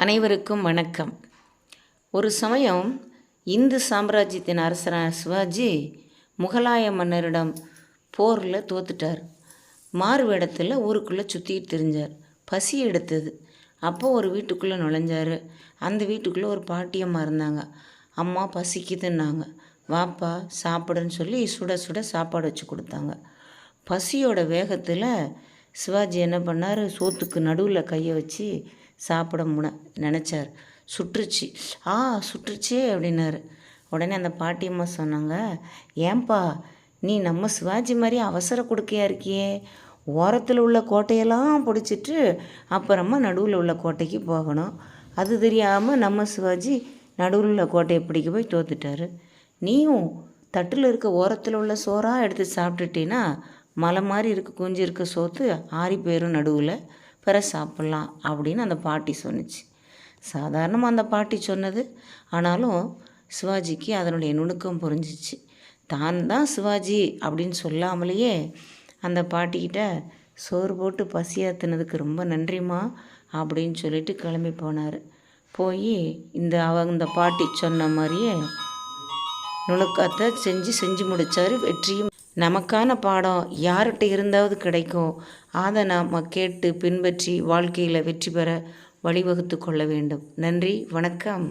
அனைவருக்கும் வணக்கம். ஒரு சமயம் இந்து சாம்ராஜ்யத்தின் அரசரான சிவாஜி முகலாய மன்னரிடம் போரில் தோத்துட்டார். மாறு வேடத்தில் ஊருக்குள்ளே சுற்றிட்டு திரிஞ்சார். பசி எடுத்தது. அப்போ ஒரு வீட்டுக்குள்ளே நுழைஞ்சார். அந்த வீட்டுக்குள்ளே ஒரு பாட்டியம்மா இருந்தாங்க. அம்மா பசிக்குதுன்னாங்க. வாப்பா சாப்பிடுன்னு சொல்லி சுட சுட சாப்பாடு வச்சு கொடுத்தாங்க. பசியோட வேகத்தில் சிவாஜி என்ன பண்ணார்? சோத்துக்கு நடுவில் கையை வச்சு சாப்பிட முன நினச்சார். சுற்றுச்சு. ஆ சுற்றுச்சே அப்படின்னாரு. உடனே அந்த பாட்டியம்மா சொன்னாங்க ஏன்பா நீ நம்ம சிவாஜி மாதிரி அவசர கொடுக்கையா இருக்கியே? ஓரத்தில் உள்ள கோட்டையெல்லாம் பிடிச்சிட்டு அப்புறமா நடுவில் உள்ள கோட்டைக்கு போகணும். அது தெரியாமல் நம்ம சிவாஜி நடுவில் உள்ள கோட்டையை பிடிக்க போய் தோத்துட்டாரு. நீயும் தட்டில் இருக்க ஓரத்தில் உள்ள சோறாக எடுத்து சாப்பிட்டுட்டீன்னா மலை மாதிரி இருக்க குஞ்சு இருக்க சோத்து ஆறி போயிடும் நடுவில். பிற சாப்பிட்லாம் அப்படின்னு அந்த பாட்டி சொன்னுச்சு. சாதாரணமாக அந்த பாட்டி சொன்னது. ஆனாலும் சிவாஜிக்கு அதனுடைய நுணுக்கம் புரிஞ்சிச்சு. தான் தான் சிவாஜி அப்படின்னு சொல்லாமலேயே அந்த பாட்டிக்கிட்ட சோறு போட்டு பசியாத்தினதுக்கு ரொம்ப நன்றிம்மா அப்படின்னு சொல்லிட்டு கிளம்பி போனார். போய் இந்த அவ இந்த பாட்டி சொன்ன மாதிரியே நுணுக்கத்தை செஞ்சு செஞ்சு முடித்தார் வெற்றியும் நமக்கான பாடம் யார்கிட்ட இருந்தாவது கிடைக்கும். அதை நாம் கேட்டு பின்பற்றி வாழ்க்கையில் வெற்றி பெற வழிவகுத்து கொள்ள வேண்டும். நன்றி வணக்கம்.